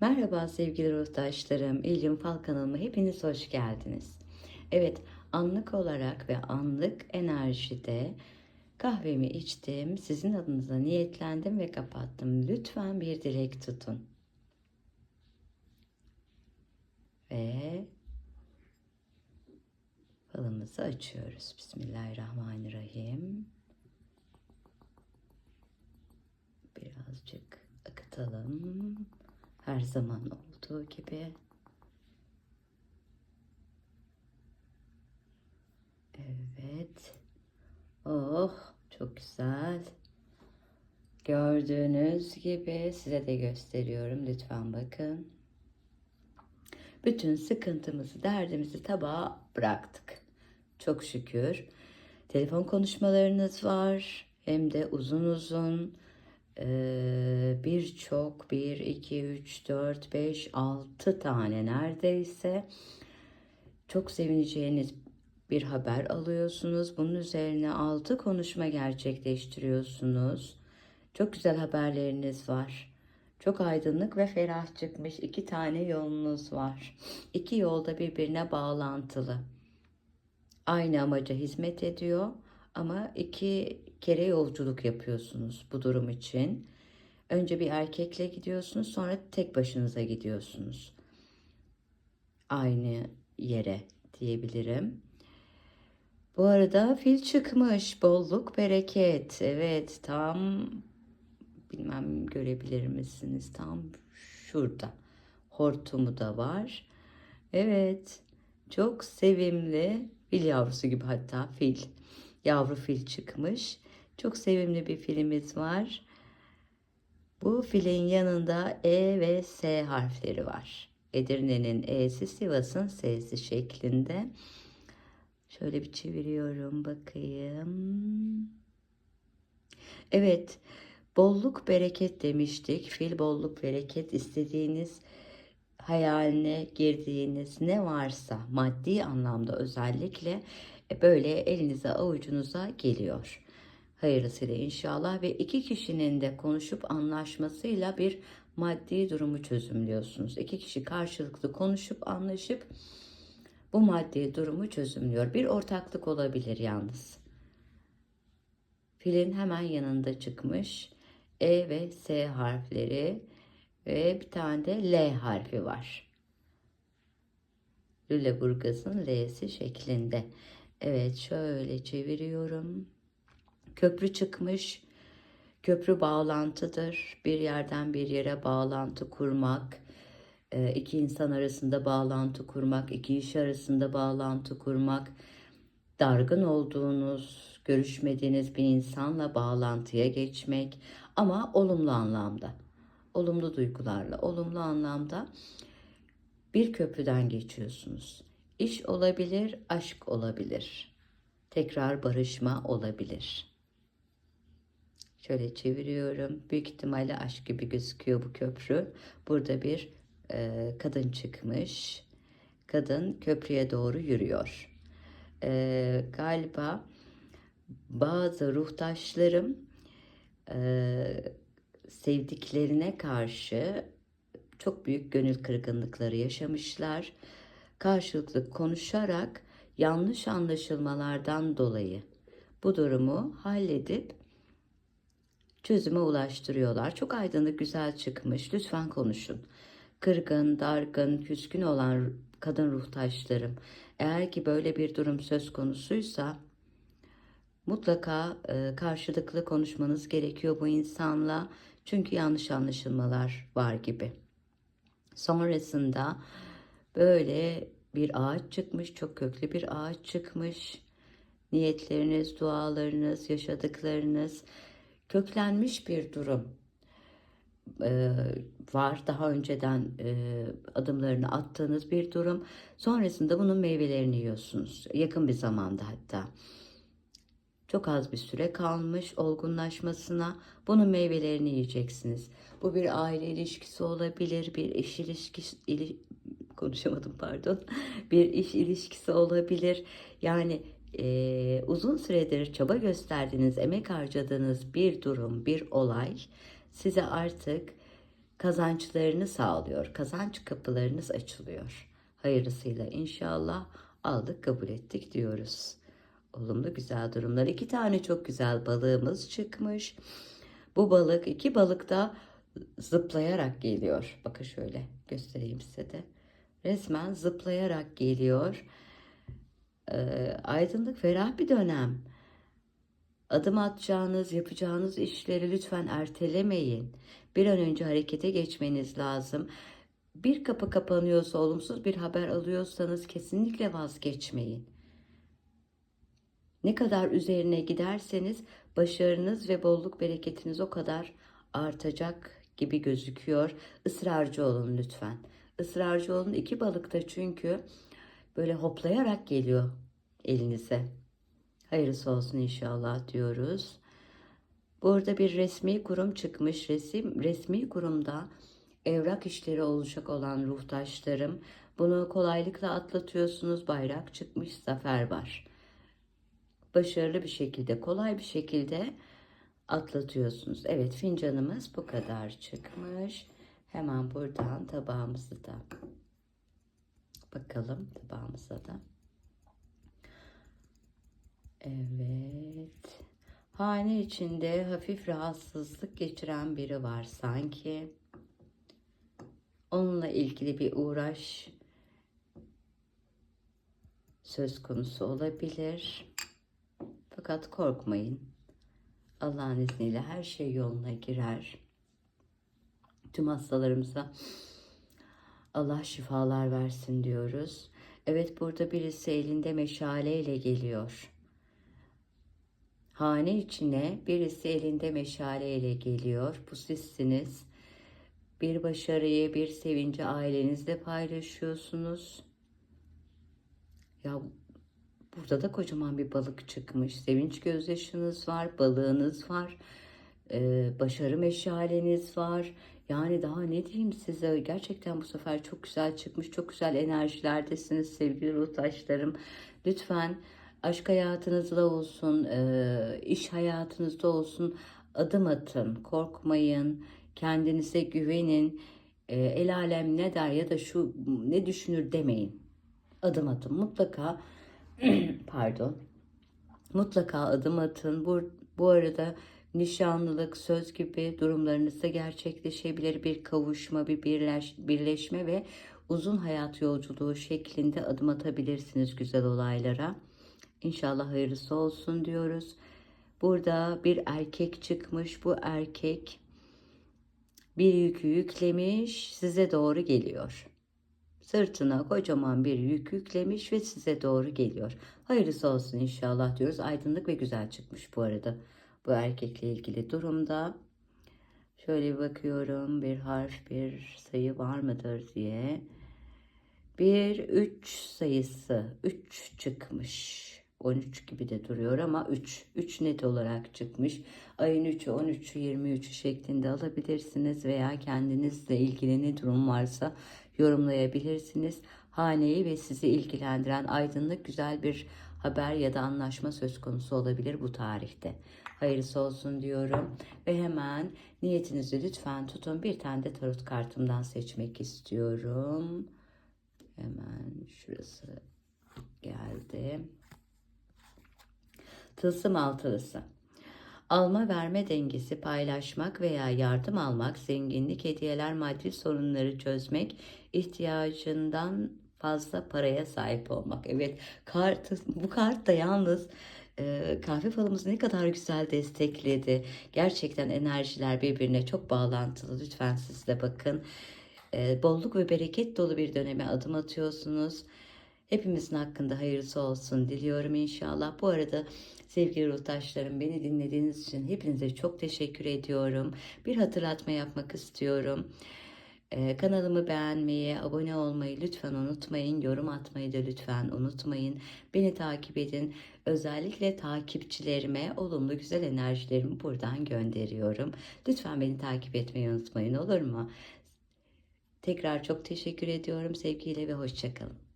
Merhaba sevgili ruhtaşlarım, İlgin Fal kanalıma hepiniz hoş geldiniz. Evet, anlık olarak ve anlık enerjide kahvemi içtim, sizin adınıza niyetlendim ve kapattım. Lütfen bir dilek tutun. Ve falımızı açıyoruz. Bismillahirrahmanirrahim. Birazcık akıtalım. Her zaman olduğu gibi. Evet. Oh, çok güzel. Gördüğünüz gibi size de gösteriyorum. Lütfen bakın. Bütün sıkıntımızı, derdimizi tabağa bıraktık. Çok şükür. Telefon konuşmalarınız var. Hem de uzun uzun ee, birçok 1, 2, 3, 4, 5, 6 tane neredeyse çok sevineceğiniz bir haber alıyorsunuz. Bunun üzerine 6 konuşma gerçekleştiriyorsunuz. Çok güzel haberleriniz var. Çok aydınlık ve ferah çıkmış iki tane yolunuz var. İki yolda birbirine bağlantılı. Aynı amaca hizmet ediyor ama iki kere yolculuk yapıyorsunuz bu durum için. Önce bir erkekle gidiyorsunuz sonra tek başınıza gidiyorsunuz. Aynı yere diyebilirim. Bu arada fil çıkmış. Bolluk, bereket. Evet tam bilmem görebilir misiniz? Tam şurada. Hortumu da var. Evet. Çok sevimli. Fil yavrusu gibi hatta fil. Yavru fil çıkmış. Çok sevimli bir filimiz var. Bu filin yanında E ve S harfleri var. Edirne'nin E'si Sivas'ın S'si şeklinde. Şöyle bir çeviriyorum bakayım. Evet, bolluk bereket demiştik. Fil bolluk bereket istediğiniz hayaline girdiğiniz ne varsa maddi anlamda özellikle e, böyle elinize avucunuza geliyor. Hayırlısıyla inşallah ve iki kişinin de konuşup anlaşmasıyla bir maddi durumu çözümlüyorsunuz. İki kişi karşılıklı konuşup anlaşıp bu maddi durumu çözümlüyor. Bir ortaklık olabilir yalnız. Filin hemen yanında çıkmış E ve S harfleri ve bir tane de L harfi var. Lüleburgaz'ın L'si şeklinde. Evet şöyle çeviriyorum. Köprü çıkmış. Köprü bağlantıdır. Bir yerden bir yere bağlantı kurmak, e, iki insan arasında bağlantı kurmak, iki iş arasında bağlantı kurmak, dargın olduğunuz, görüşmediğiniz bir insanla bağlantıya geçmek ama olumlu anlamda, olumlu duygularla, olumlu anlamda bir köprüden geçiyorsunuz. İş olabilir, aşk olabilir. Tekrar barışma olabilir. Şöyle çeviriyorum. Büyük ihtimalle aşk gibi gözüküyor bu köprü. Burada bir e, kadın çıkmış. Kadın köprüye doğru yürüyor. E, galiba bazı ruhtaşlarım e, sevdiklerine karşı çok büyük gönül kırgınlıkları yaşamışlar. Karşılıklı konuşarak yanlış anlaşılmalardan dolayı bu durumu halledip çözüme ulaştırıyorlar. Çok aydınlık, güzel çıkmış. Lütfen konuşun. Kırgın, dargın, küskün olan kadın ruhtaşlarım. Eğer ki böyle bir durum söz konusuysa mutlaka e, karşılıklı konuşmanız gerekiyor bu insanla. Çünkü yanlış anlaşılmalar var gibi. Sonrasında böyle bir ağaç çıkmış, çok köklü bir ağaç çıkmış. Niyetleriniz, dualarınız, yaşadıklarınız köklenmiş bir durum e, var. Daha önceden e, adımlarını attığınız bir durum. Sonrasında bunun meyvelerini yiyorsunuz. Yakın bir zamanda hatta. Çok az bir süre kalmış olgunlaşmasına bunun meyvelerini yiyeceksiniz. Bu bir aile ilişkisi olabilir, bir iş ilişkisi, ili, konuşamadım pardon, bir iş ilişkisi olabilir. Yani e, uzun süredir çaba gösterdiğiniz, emek harcadığınız bir durum, bir olay size artık kazançlarını sağlıyor. Kazanç kapılarınız açılıyor. Hayırlısıyla inşallah aldık kabul ettik diyoruz. Olumlu güzel durumlar. İki tane çok güzel balığımız çıkmış. Bu balık iki balık da zıplayarak geliyor. Bakın şöyle göstereyim size de. Resmen zıplayarak geliyor. Ee, aydınlık ferah bir dönem. Adım atacağınız, yapacağınız işleri lütfen ertelemeyin. Bir an önce harekete geçmeniz lazım. Bir kapı kapanıyorsa, olumsuz bir haber alıyorsanız kesinlikle vazgeçmeyin. Ne kadar üzerine giderseniz başarınız ve bolluk bereketiniz o kadar artacak gibi gözüküyor. Israrcı olun lütfen. Israrcı olun. İki balıkta çünkü böyle hoplayarak geliyor elinize. Hayırlısı olsun inşallah diyoruz. Burada bir resmi kurum çıkmış. Resim, resmi kurumda evrak işleri olacak olan ruhtaşlarım. Bunu kolaylıkla atlatıyorsunuz. Bayrak çıkmış, zafer var. Başarılı bir şekilde, kolay bir şekilde atlatıyorsunuz. Evet fincanımız bu kadar çıkmış. Hemen buradan tabağımızı da bakalım tabağımıza da. Evet. Hane içinde hafif rahatsızlık geçiren biri var sanki. Onunla ilgili bir uğraş söz konusu olabilir. Fakat korkmayın. Allah'ın izniyle her şey yoluna girer. Tüm hastalarımıza Allah şifalar versin diyoruz. Evet burada birisi elinde meşaleyle geliyor. Hane içine birisi elinde meşaleyle geliyor. Bu sizsiniz. Bir başarıyı, bir sevinci ailenizle paylaşıyorsunuz. Ya burada da kocaman bir balık çıkmış. Sevinç gözyaşınız var, balığınız var. Başarı meşaleniz var. Yani daha ne diyeyim size gerçekten bu sefer çok güzel çıkmış. Çok güzel enerjilerdesiniz sevgili ruhtaşlarım. Lütfen aşk hayatınızda olsun, e, iş hayatınızda olsun adım atın, korkmayın, kendinize güvenin. E, el alem ne der ya da şu ne düşünür demeyin. Adım atın mutlaka pardon mutlaka adım atın. Bu, bu arada nişanlılık, söz gibi durumlarınızda gerçekleşebilir bir kavuşma, bir birleş, birleşme ve uzun hayat yolculuğu şeklinde adım atabilirsiniz güzel olaylara. İnşallah hayırlısı olsun diyoruz. Burada bir erkek çıkmış. Bu erkek bir yükü yüklemiş, size doğru geliyor. Sırtına kocaman bir yük yüklemiş ve size doğru geliyor. Hayırlısı olsun inşallah diyoruz. Aydınlık ve güzel çıkmış bu arada. Bu erkekle ilgili durumda. Şöyle bir bakıyorum bir harf bir sayı var mıdır diye. Bir üç sayısı üç çıkmış. 13 gibi de duruyor ama 3. 3 net olarak çıkmış. Ayın 3'ü, 13'ü, 23'ü şeklinde alabilirsiniz veya kendinizle ilgili ne durum varsa yorumlayabilirsiniz. Haneyi ve sizi ilgilendiren aydınlık güzel bir haber ya da anlaşma söz konusu olabilir bu tarihte. Hayırlısı olsun diyorum ve hemen niyetinizi lütfen tutun. Bir tane de tarot kartımdan seçmek istiyorum. Hemen şurası geldi. Tılsım altılısı. Alma verme dengesi, paylaşmak veya yardım almak, zenginlik, hediyeler, maddi sorunları çözmek, ihtiyacından fazla paraya sahip olmak. Evet, kart, bu kart da yalnız e, kahve falımızı ne kadar güzel destekledi. Gerçekten enerjiler birbirine çok bağlantılı. Lütfen siz de bakın. E, bolluk ve bereket dolu bir döneme adım atıyorsunuz. Hepimizin hakkında hayırlısı olsun diliyorum inşallah. Bu arada sevgili ruhtaşlarım beni dinlediğiniz için hepinize çok teşekkür ediyorum. Bir hatırlatma yapmak istiyorum. Kanalımı beğenmeyi, abone olmayı lütfen unutmayın. Yorum atmayı da lütfen unutmayın. Beni takip edin. Özellikle takipçilerime olumlu güzel enerjilerimi buradan gönderiyorum. Lütfen beni takip etmeyi unutmayın olur mu? Tekrar çok teşekkür ediyorum. Sevgiyle ve hoşçakalın.